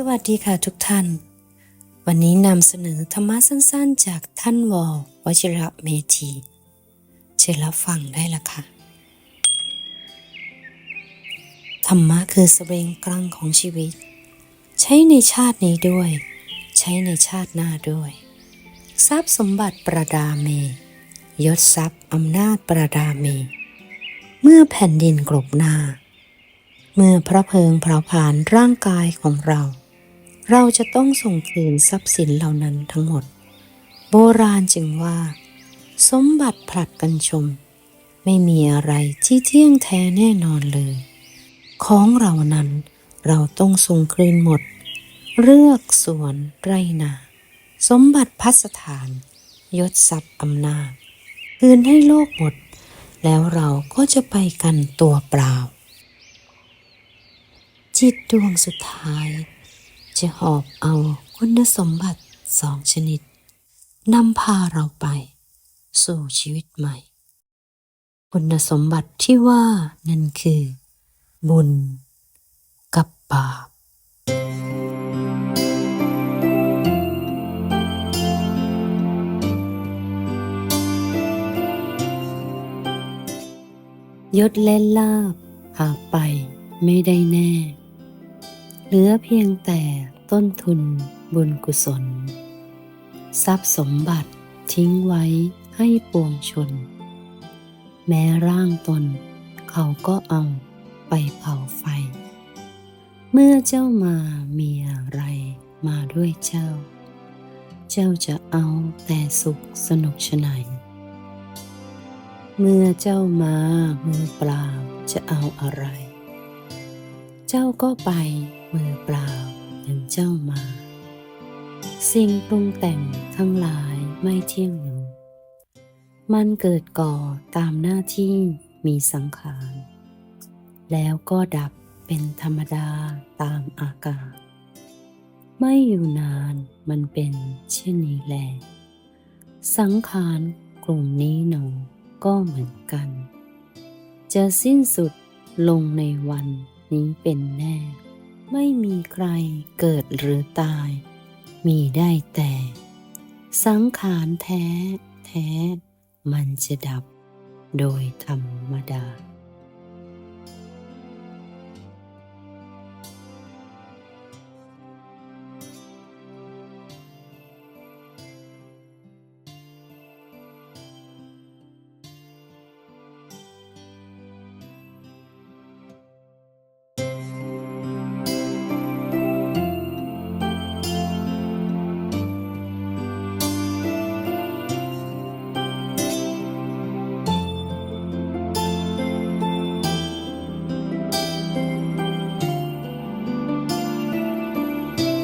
สวัสดีค่ะทุกท่าน วันนี้นำเสนอธรรมะสั้นๆ จากท่านวอวชิระเมธีเชิญรับฟังได้ละค่ะ ธรรมะคือสเสบียงกลางของชีวิต ใช้ในชาตินี้ด้วย ใช้ในชาติหน้าด้วย ทรัพย์สมบัติประดาเม ยศทรัพย์อำนาจประดาเม เมื่อแผ่นดินกลบหน้าเมื่อพระเพิงเผาผลาญร่างกายของเรา เราจะต้องส่งคืนทรัพย์สินเหล่านั้นทั้งหมด โบราณจึงว่า สมบัติผลัดกันชม ไม่มีอะไรที่เที่ยงแท้แน่นอนเลย ของเรานั้นเราต้องส่งคืนหมด เลือกสวนไรนา สมบัติพัสถาน ยศทรัพย์อำนาจ คืนให้โลกหมด แล้วเราก็จะไปกันตัวเปล่า จิตดวงสุดท้าย จะหอบเอาคุณสมบัติสองชนิดนำพาเราไป สู่ชีวิตใหม่ คุณสมบัติที่ว่านั่นคือ บุญกับบาปยศและลาบหากไปไม่ได้แน่ เหลือเพียงแต่ต้นทุนบุญกุศล ทรัพย์สมบัติทิ้งไว้ให้ปวงชน แม้ร่างตนเขาก็เอาไปเผาไฟ เมื่อเจ้ามามีอะไรมาด้วยเจ้า เจ้าจะเอาแต่สุขสนุกชนายเมื่อเจ้ามามือเปล่าจะเอาอะไร เจ้าก็ไป มือเปล่าเหมือนเจ้ามา สิ่งปรุงแต่งทั้งหลายไม่เที่ยงอยู่มันเกิดก่อตามหน้าที่มีสังขาร แล้วก็ดับเป็นธรรมดาตามอากาศ ไม่อยู่นานมันเป็นเช่นนี้แลสังขารกลุ่มนี้หนอก็เหมือนกัน จะสิ้นสุดลงในวันนี้เป็นแน่ ไม่มีใครเกิดหรือตาย มีได้แต่ สังขารแท้ แท้ มันจะดับโดยธรรมดา